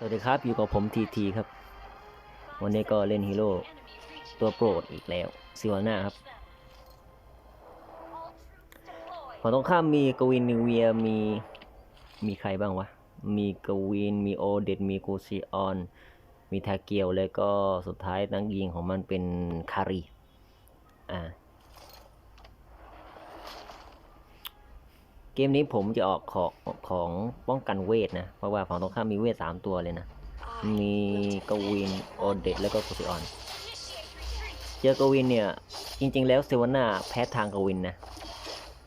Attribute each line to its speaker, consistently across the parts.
Speaker 1: สวัสดีครับ อยู่กับผมทีทีครับ วันนี้ก็เล่นฮีโร่ตัวโปรดอีกแล้วซิวาน่าครับฝั่งตรงข้ามมีกวินนิวเวียมีมีใครบ้างวะ มีกวิน มีโอเดตมีกูซิออน มีทาเกียวแล้วก็สุดท้ายนักยิงของมันเป็นคารีอ่า เกมนี้ผมจะออกของของป้องกันเวทนะ เพราะว่าฝั่งตรงข้ามมีเวทสามตัวเลยนะ มีกวินโอเดตแล้วก็กุซิออน เจอกวินเนี่ย จริง ๆ แล้วเซวาน่าแพ้ทางกวินนะ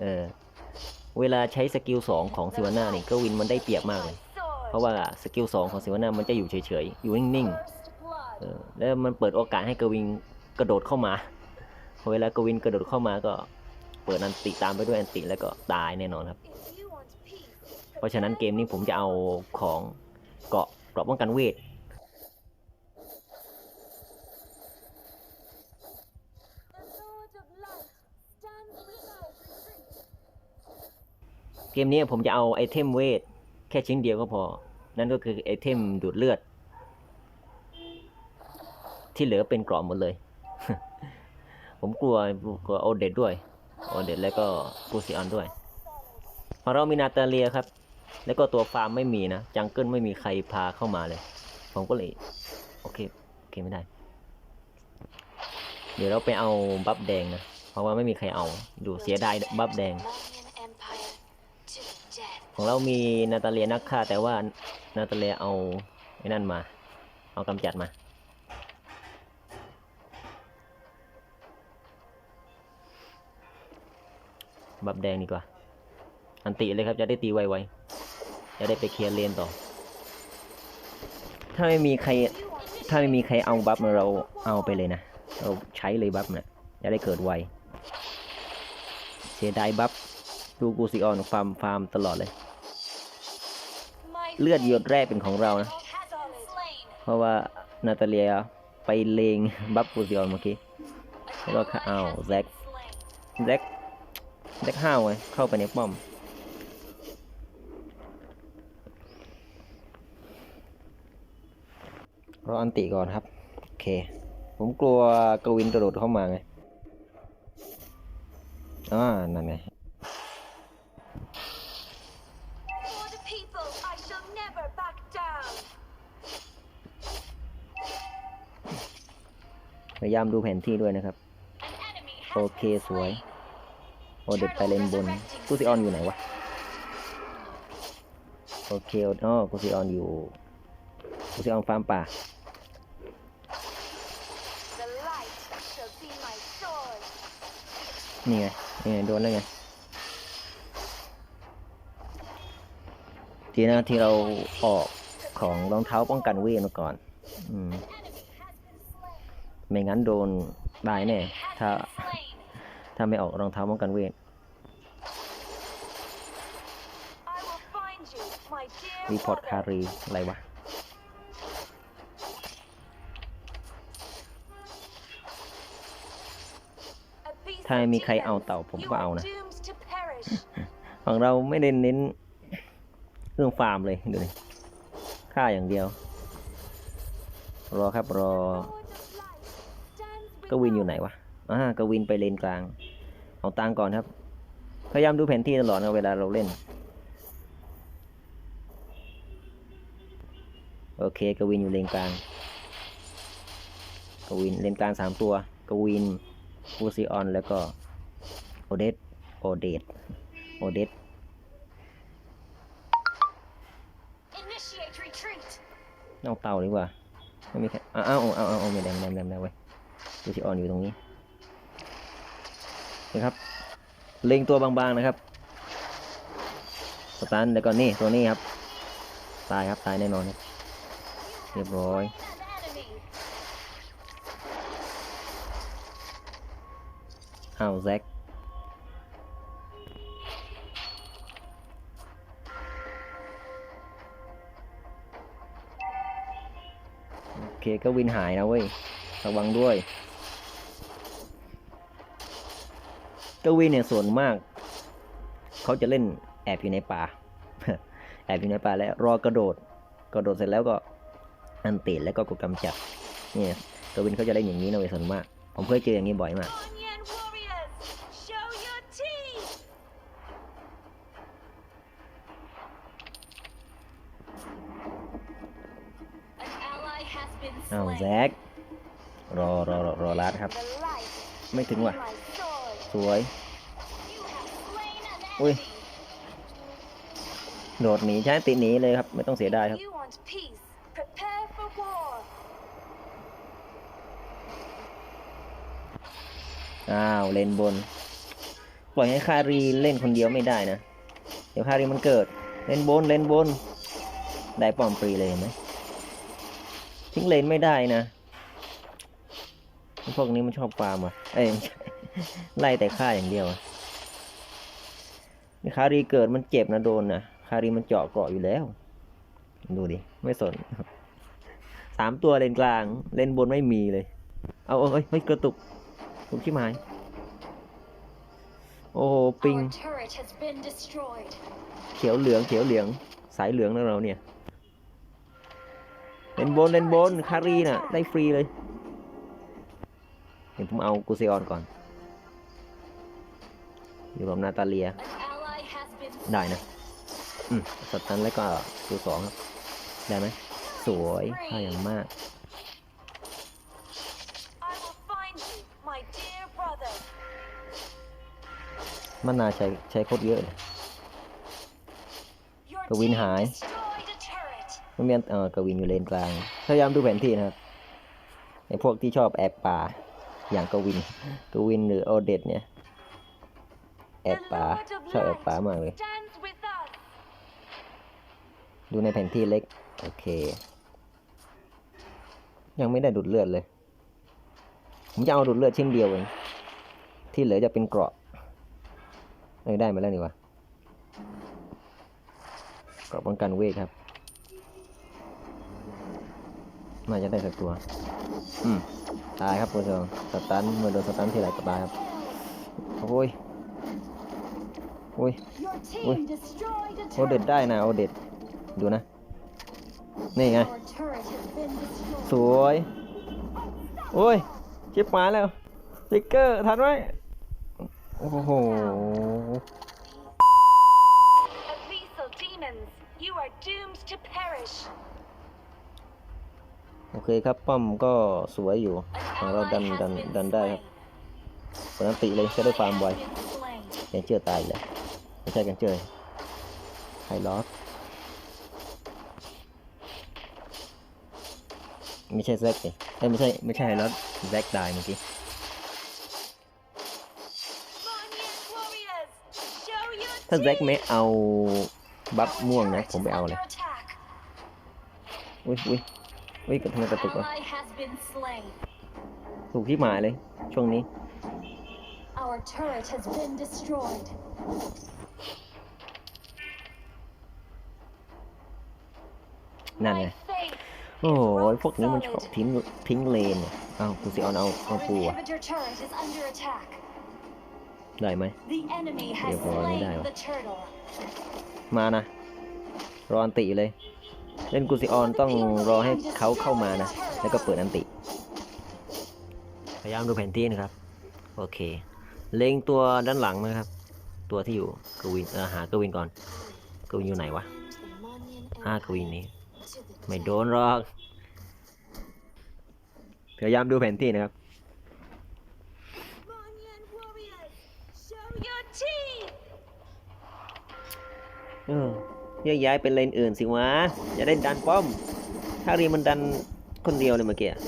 Speaker 1: เออ เวลาใช้สกิลสองของเซวาน่าเนี่ยกวินมันได้เปรียบมากเลย เพราะว่าสกิลสองของเซวาน่ามันจะอยู่เฉยๆ อยู่นิ่งๆเออแล้วมันเปิดโอกาสให้กวินกระโดดเข้ามาพอเวลากวินกระโดดเข้ามาก็ เปิดอันติตามไปด้วยอันติแล้วก็ตายแน่นอนครับ เพราะฉะนั้นเกมนี้ผมจะเอาของเกาะเกราะป้องกันเวทเกมนี้ผมจะเอาไอเทมเวทแค่ชิ้นเดียวก็พอ นั่นก็คือไอเทมดูดเลือด ที่เหลือเป็นเกราะหมดเลย ผมกลัวกลัวโอเดดด้วย โอเดดแล้วก็กูซิออนด้วยของเรามีนาตาเลียครับ แล้วก็ตัวฟาร์มไม่มีนะ จังเกิลไม่มีใครพาเข้ามาเลย ผมก็เลย โอเค โอเคไม่ได้ เดี๋ยวเราไปเอาบัฟแดงนะ เพราะว่าไม่มีใครเอา ดูเสียดายบัฟแดง ของเรามีนาตาเลียนักฆ่าแต่ว่านาตาเลียเอาไอ้นั่นมา เอากำจัดมา บัฟแดงดีกว่า อันติเลยครับจะได้ตีไวๆ จะได้ไปเคลียร์เลนต่อ ถ้าไม่มีใคร ถ้าไม่มีใครเอาบัฟมาเราเอาไปเลยนะ เราใช้เลยบัฟนะจะได้เกิดไว เสียดายบัฟดูกูซิออนฟาร์มฟาร์มตลอดเลย เลือดหยดแรกเป็นของเรานะ เพราะว่านาตาเลียไปเลงบัฟกูซิออนเมื่อกี้แล้วก็เอาแซกแซก แซกห้าวไงเข้าไปในป้อม รออันติก่อนครับ โอเค ผมกลัวกวินกระโดดเข้ามาไงอ่านั่นไง
Speaker 2: For the people, I shall never back down.
Speaker 1: พยายามดูแผนที่ด้วยนะครับ
Speaker 2: An enemy has
Speaker 1: โอเค
Speaker 2: been
Speaker 1: สวย
Speaker 2: slain.
Speaker 1: โอเด็ดไปเลนบนกูซิออนอยู่ไหนวะ โอเคอ๋อกูซิออนอยู่กูซิออนฟาร์มป่านี่ไงนี่ไงโดนแล้วไงทีนะที่เราออกของรองเท้าป้องกันเวทมาก่อน อืม ไม่งั้นโดนได้แน่ ถ้า ถ้าไม่ออกรองเท้าป้องกันเวทรีพอร์ตคารี อะไรวะถ้ามีใครเอาเต่าผมก็เอานะ
Speaker 2: doomed to perish.
Speaker 1: ฝั่งเราไม่ได้เน้นเรื่องฟาร์มเลยดูดิฆ่าอย่างเดียว รอครับรอกวินอยู่ไหนวะอ่ากวินไปเลนกลาง เอาตังค์ก่อนครับ พยายามดูแผนที่ตลอดนะเวลาเราเล่น โอเคกวินอยู่เลนกลาง กวินเลนกลางสามตัว กวินฟูซิออน แล้วก็ โอเดตโอเดตโอเดต
Speaker 2: Initiate retreat.
Speaker 1: เอาเตาดีกว่า ไม่มีใครอ้าวอ้าวอ้าวอ้าวไม่ได้ไม่ได้ไม่ได้ไม่ได้เว้ยฟูซิออนอยู่ตรงนี้ นะครับ เล็งตัวบางๆนะครับ สตันแล้วก็นี่ตัวนี้ครับ ตายครับตายแน่นอนครับเรียบร้อย
Speaker 2: An enemy.
Speaker 1: อ้าแซกโอเคก็วินหายนะเว้ย ระวังด้วย ก็วินเนี่ยส่วนมาก เขาจะเล่นแอบอยู่ในป่า แอบอยู่ในป่าแล้วรอกระโดด กระโดดเสร็จแล้วก็อันติแล้วก็กดกำจัดเนี่ยกวินเขาจะเล่นอย่างนี้นะเว้ยส่วนมาก ผมเคยเจออย่างนี้บ่อยมาก
Speaker 2: Onion warriors, show your teeth.
Speaker 1: อ้าวแซกรอรอรอรอรัดครับ ไม่ถึงว่ะ สวย
Speaker 2: You have slain an
Speaker 1: Ui.
Speaker 2: enemy.
Speaker 1: โดดหนีใช้ติหนีเลยครับ ไม่ต้องเสียดายครับ
Speaker 2: You want peace? Prepare for war.
Speaker 1: อ้าวเลนบน ปล่อยให้คารีเล่นคนเดียวไม่ได้นะ เดี๋ยวคารีมันเกิด เลนบนเลนบน ได้ป้อมปรีเลยเห็นไหมทิ้งเลนไม่ได้นะ พวกนี้มันชอบฟาร์มอะ เอ้ย ไม่ใช่ไล่แต่ฆ่าอย่างเดียวอะนี่คารีเกิดมันเจ็บนะโดนนะคารีมันเจาะเกราะอยู่แล้ว ดูดิ ไม่สนสามตัวเลนกลาง เลนบนไม่มีเลย เอาเอาเอ้ยเฮ้ยกระตุกตุกชิบหาย โอ้โหปิง
Speaker 2: Our turret has been destroyed.
Speaker 1: เขียวเหลืองเขียวเหลือง สายเหลืองนะเราเนี่ย เลนบนเลนบนคารีน่ะ ได้ฟรีเลย เดี๋ยวผมเอากูเซออนก่อน อยู่กับนาตาเลีย ได้นะอืมสตันแล้วก็ตัวสองครับ ได้ไหมสวยถ้าอย่างมากมันนาใช้ใช้โคตรเยอะเลย
Speaker 2: Your
Speaker 1: Cái win
Speaker 2: team
Speaker 1: hại.
Speaker 2: destroyed a turret.
Speaker 1: มันมีอันเออกวินอยู่เลนกลาง พยายามดูแผนที่นะครับไอพวกที่ชอบแอบป่า อย่างกวิน กวินหรือโอเดตเนี่ย แอบป่าชอบแอบป่ามากเลย ดูในแผนที่เล็ก โอเค ยังไม่ได้ดูดเลือดเลย ผมจะเอาดูดเลือดชิ้นเดียวเอง ที่เหลือจะเป็นเกราะเอ้ยได้มาแล้วนี่วะเกราะป้องกันเวทครับน่าจะได้สักตัว อืม ตายครับคุณผู้ชมสตันเมื่อโดนสตันทีไรก็ตายครับ โอ้ย อ้ย
Speaker 2: Your team
Speaker 1: Ui.
Speaker 2: destroyed a
Speaker 1: โอเด็ด
Speaker 2: turret.
Speaker 1: ได้นะโอเด็ด ดูนะ นี่ไง
Speaker 2: Our turret has been destroyed.
Speaker 1: สวยโอ้ยชิบหายแล้วสติกเกอร์ทันไหมโอ้โห
Speaker 2: Abyssal demons, you are doomed to perish.
Speaker 1: โอเคครับ ป้อมก็สวยอยู่
Speaker 2: An
Speaker 1: ของเรา
Speaker 2: ally
Speaker 1: ดัน
Speaker 2: has
Speaker 1: ดัน
Speaker 2: been
Speaker 1: ดันได้ครับ
Speaker 2: slain.
Speaker 1: ปกติเลยจะได้ฟาร์มไว
Speaker 2: Has been slain.
Speaker 1: แกนเจอร์ตายอีกแล้ว ไม่ใช่แกนเจอร์ไฮลอสไม่ใช่แซกเลยเอ้ยไม่ใช่ไม่ใช่ไฮลอสแซกตายเมื่อกี้ถ้าแซกไม่เอาบัฟม่วงนะผมไป
Speaker 2: is
Speaker 1: เอาเลยอุ้ยอุ้ยอุ้ยกระทำกระตุกวะถูกที่หมายเลย ช่วงนี้
Speaker 2: Our turret has been destroyed.
Speaker 1: นั่นไง
Speaker 2: My faith
Speaker 1: โอ้โห
Speaker 2: is rock
Speaker 1: พวกนี้มันชอบ
Speaker 2: solid.
Speaker 1: ทิ้งทิ้งเลนเนี่ยเอากูสิออนเอาเอา
Speaker 2: Our
Speaker 1: ปูอะ
Speaker 2: inhibitor turret is under attack.
Speaker 1: ได้ไหม
Speaker 2: The enemy has
Speaker 1: Điều rồi, mới
Speaker 2: slain
Speaker 1: đài mà.
Speaker 2: the turtle.
Speaker 1: มานะรออันติเลย เล่นกูสิออนต้องรอให้เขาเข้ามานะ แล้วก็เปิดอันติ พยายามดูแผนที่นะครับ โอเค เล็งตัวด้านหลังนะครับ ตัวที่อยู่กวินเออหากวินก่อนกวินอยู่ไหนวะ
Speaker 2: The Monian
Speaker 1: ห้ากวินนี้
Speaker 2: to the
Speaker 1: ไม่โดนหรอก พยายามดูแผนที่นะครับ
Speaker 2: Monian warriors, show your teeth.
Speaker 1: เออแยกย้ายเป็นเลนอื่นสิวะจะได้ดันป้อม ถ้ารีมันดันคนเดียวเลยเมื่อกี้อะ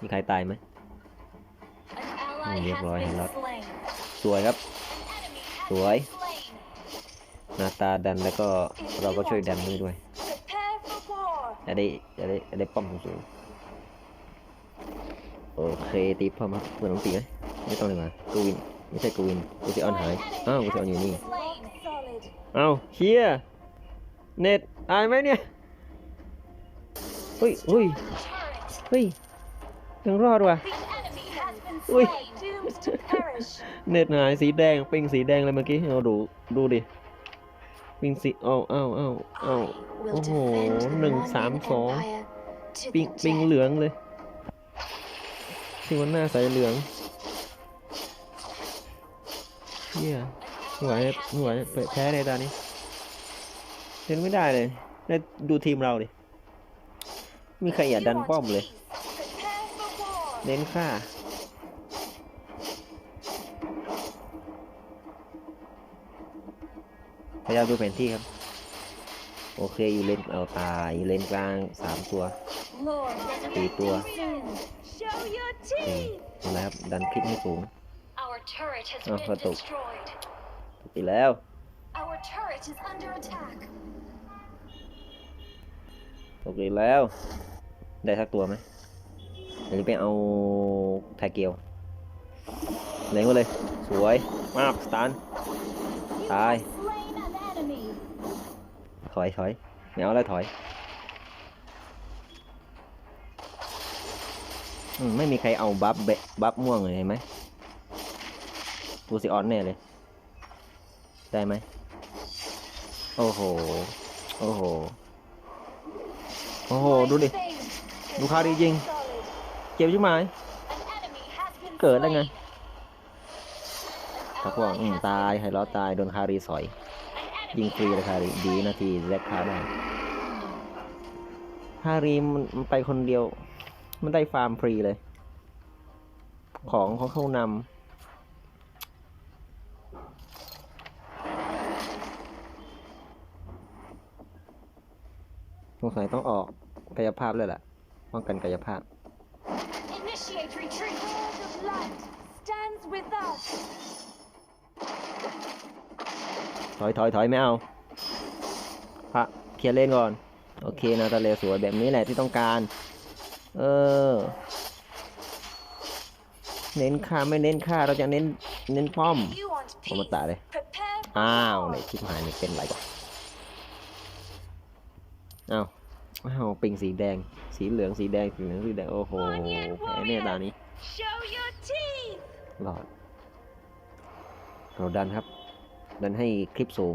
Speaker 1: มีใครตายไหม
Speaker 2: An ally
Speaker 1: Điệp
Speaker 2: has
Speaker 1: rồi,
Speaker 2: been
Speaker 1: hành lọt.
Speaker 2: slain.
Speaker 1: สวยครับ
Speaker 2: An enemy has
Speaker 1: สวย
Speaker 2: been slain.
Speaker 1: หน้าตาดันแล้วก็เราก็ช่วยดันด้วยด้วยจะได้จะได้จะได้ป้อมสูงโอเคตีป้อมครับเปิดน้องตีไหมไม่ต้องเลยมากูวินไม่ใช่กูวินกูจะออนหายอ้าวกูจะออนอยู่นี่เอ้าเชียเน็ตอายไหมเนี่ยเฮ้ยเฮ้ยเฮ้ยยังรอดว่ะ
Speaker 2: The enemy has been
Speaker 1: Ui.
Speaker 2: slain. Doomed to perish.
Speaker 1: เน็ตหายสีแดงปิงสีแดงเลยเมื่อกี้เราดูดูดิ วิ่งสิเอ้าเอ้าเอ้าเอ้า
Speaker 3: will
Speaker 1: โอ้โห
Speaker 3: defend the
Speaker 1: หนึ่ง
Speaker 3: Merlin
Speaker 1: สามสอง
Speaker 3: Empire to
Speaker 1: ปิง
Speaker 3: the
Speaker 1: ปิง
Speaker 3: death.
Speaker 1: เหลืองเลยที่มันหน้าใสเหลืองเฮียไม่ไหวไม่ไหวแพ้ในตอนนี้เล่นไม่ได้เลยได้ดูทีมเราดิมีใครอยากดันป้อมเลย
Speaker 2: Prepare for war.
Speaker 1: เน้นฆ่า เราดูแผนที่ครับ โอเคอยู่เลนเอาตาอยู่เลนกลางสามตัวสี่ตัวนี่นครับดันคลิปให้สูง
Speaker 2: เอา
Speaker 1: พ
Speaker 2: อ
Speaker 1: ต
Speaker 2: ก
Speaker 1: ตกไปแล้วตกไปแล้ว ได้สักตัวไหมหรือไปเอาแทเกียวเล็งไว้เลย สวย มากสตาร์ตาย ถอยถอยไม่เอาแล้วถอยอมไม่มีใครเอาบัฟเบะบัฟม่วงเลยเห็นไหมดูสิออนแน่เลย ได้ไหมโอ้โห โอ้โห โอ้โห ดูดิ ดูคาดีจริง เจ็บใช่ไหมเกิดได้ไงตะพวงอืมตายไฮล้อตาย โดนคารีสอย ยิงฟรีเลยคารีดีนาทีแลกคาได้คารีมันมันไปคนเดียว มันได้ฟาร์มฟรีเลย ของของเขานำสงสัยต้องออกกายภาพเลยแหละป้องกันกายภาพ
Speaker 2: Initiate retreat. World of light stands with us.
Speaker 1: ถอยถอยถอยไม่เอาพระเคลียร์เลนก่อน โอเคนาตาเลสวยแบบนี้แหละที่ต้องการ เออ เน้นค่าไม่เน้นค่าเราจะเน้นเน้นป้อม
Speaker 2: You want
Speaker 1: ผม
Speaker 2: peace?
Speaker 1: มาตาเลย
Speaker 2: Prepare for
Speaker 1: อ้าว
Speaker 2: war.
Speaker 1: ไหนชิบหายนี่เป็นไรกันอ้าวอ้าวปิงสีแดง สีเหลืองสีแดงสีเหลืองสีแดงโอ้โหแพ้เนี่ยตานี้
Speaker 2: Show your teeth.
Speaker 1: หลอดเราดันครับ ดันให้คลิปสูง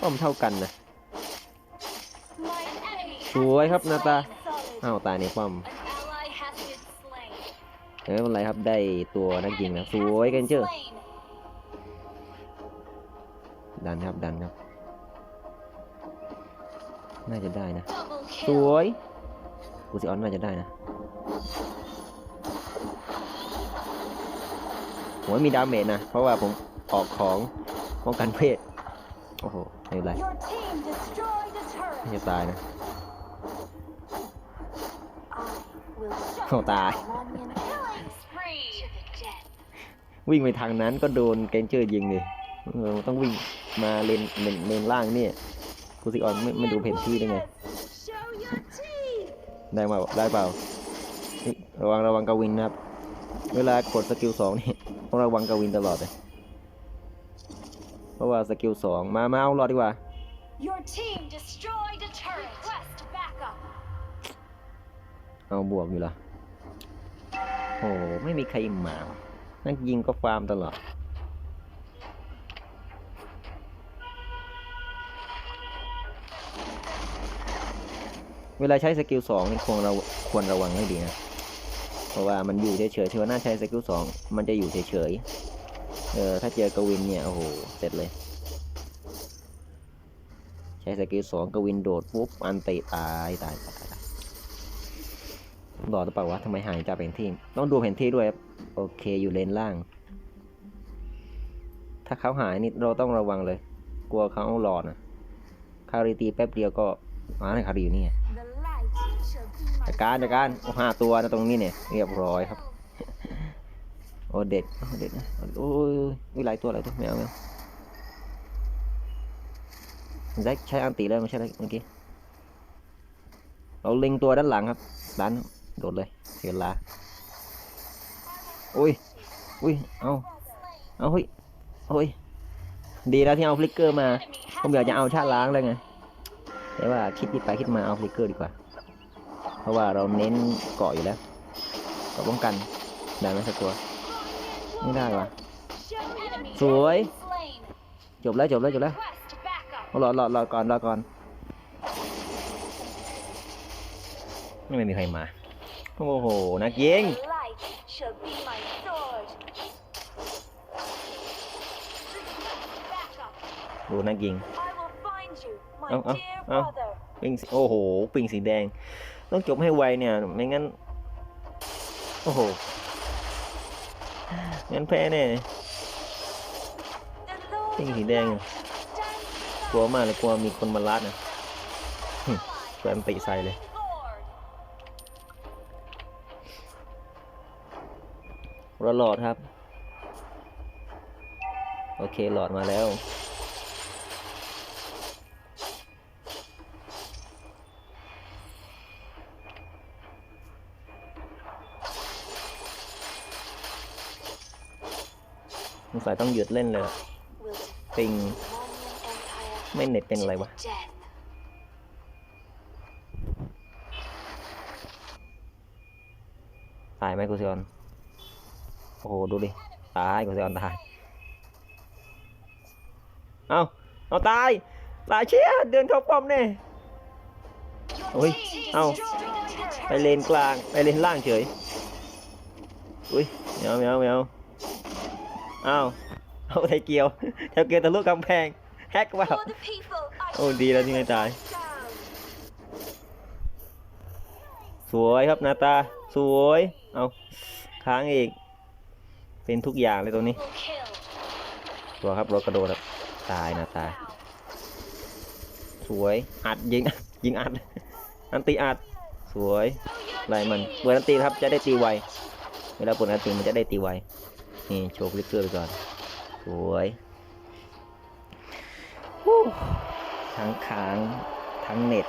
Speaker 1: ป้อมเท่ากันนะ สวยครับนาตาอ้าวตายในป้อมเออไม่เป็นไรครับได้ตัวนักยิงนะ สวยกันเจอดันครับดันครับ น่าจะได้นะ สวยกูซิออนน่าจะได้นะ ผมว่มีดาเมจนะ เพราะว่าผมออกของป้องกันเพศโอ้โหไม่เป็นไรไม่จะตายนะ
Speaker 3: I will show
Speaker 1: เข้าตาย วิ่งไปทางนั้นก็โดนเกนเจอร์ยิงเลยต้องวิ่งมาเลนเลนเลนล่างเนี่ยกูซิออนไม่ไม่ดูเพนที่ได้ไง ได้มาได้เปล่า ระวังระวังกวินนะครับ เวลากดสกิลสองนี่ ต้องระวังกวินตลอดเลยเพราะว่าสกิลสองมามาเอารอดดีกว่า
Speaker 2: Your team destroyed a turret. Request backup.
Speaker 1: เอาบวกอยู่ละโอ้ไม่มีใครมาว่ะนักยิงก็ฟาร์มตลอด เวลาใช้สกิลสองนี่ควรเราควรระวังให้ดีนะ เพราะว่ามันอยู่เฉยๆที่ว่าน่าใช้สกิลสองมันจะอยู่เฉยๆเออถ้าเจอกวินเนี่ยโอ้โหเสร็จเลย ใช้สกิลสองกวินโดดปุ๊บอันติตายตายตายหลอดหรือเปล่าวะทำไมหายจากแผนที่ต้องดูแผนที่ด้วยโอเคอยู่เลนล่าง ถ้าเขาหายนี่เราต้องระวังเลย กลัวเขาเอาหลอดนะคาริตีแป๊บเดียวก็มาในคาริอยู่นี่ไง
Speaker 2: The light shall be my
Speaker 1: จัดการจัดการโอ้ห้าตัวนะตรงนี้เนี่ยเรียบร้อยครับ โอ้เด็ดโอ้เด็ดนะโอ้ยมีหลายตัวหลายตัวไม่เอาไม่เอาแซกใช้อันติแล้วไม่ใช่แล้วเมื่อกี้เราเล็งตัวด้านหลังครับดันโดดเลยเสียลาอุ้ยอุ้ยเอาเอาเฮ้ยเฮ้ยดีแล้วที่เอาฟลิกเกอร์มาผมอยากจะเอาชาติล้างเลยไงแต่ว่าคิดไปคิดมาเอาฟลิกเกอร์ดีกว่า ราะว่าเราเน้นเกาะอยู่แล้วเกาะป้องกันได้ไหมสักตัวไม่ได้ว่ะสวย จบแล้วจบแล้วจบแล้วรอรอรอก่อนรอก่อนไม่มีใครมา โอ้โห นักยิงดูนักยิง
Speaker 2: I will find you, my
Speaker 1: Oh, oh,
Speaker 2: dear
Speaker 1: oh.
Speaker 2: brother.
Speaker 1: ปิงโอ้โห ปิงสีแดง ต้องจบให้ไวเนี่ย ไม่งั้น โอ้โห งั้นแพ้แน่
Speaker 2: The Lord
Speaker 1: Cái gì
Speaker 2: of
Speaker 1: đen à?
Speaker 2: Light stands
Speaker 1: กลัวมากเลยกลัวมีคนมาลัดนะหึแฟนติใส่เลย รอหลอดครับ โอเคหลอดมาแล้ว งสัยต้องหยุดเล่นเลยปิงไม่เน็ตเป็นอะไรวะตายไหมกูเซียนโอ้โหดูดิ ตายกูเซียนตาย เอาเอาตาย ตายเชี่ยเดินเข้าป้อมแน่ Ôi, au. ไปเลนกลาง ไปเลนล่างเฉย อุ้ยแมวแมวแมว อ้าวเอาไทยเกียวไทยเกียวทะลุกำแพงแฮกว่า
Speaker 2: For the people, I
Speaker 1: โอ้ดีแล้วที่ไม่ตาย
Speaker 2: down.
Speaker 1: สวยครับนาตา สวย เอาค้างอีก เป็นทุกอย่างเลยตัวนี้
Speaker 2: Will kill.
Speaker 1: ตัวครับรถกระโดดครับ ตายนาตา สวย อัดยิง ยิงอัด อันตีอัด สวยไล่มันเปิดอันตีครับจะได้ตีไว เวลาเปิดอันตีมันจะได้ตีไว นี่โชว์ฟลิกเกอร์ไปก่อน สวยฮู้ทั้งค้างทั้งเน็ต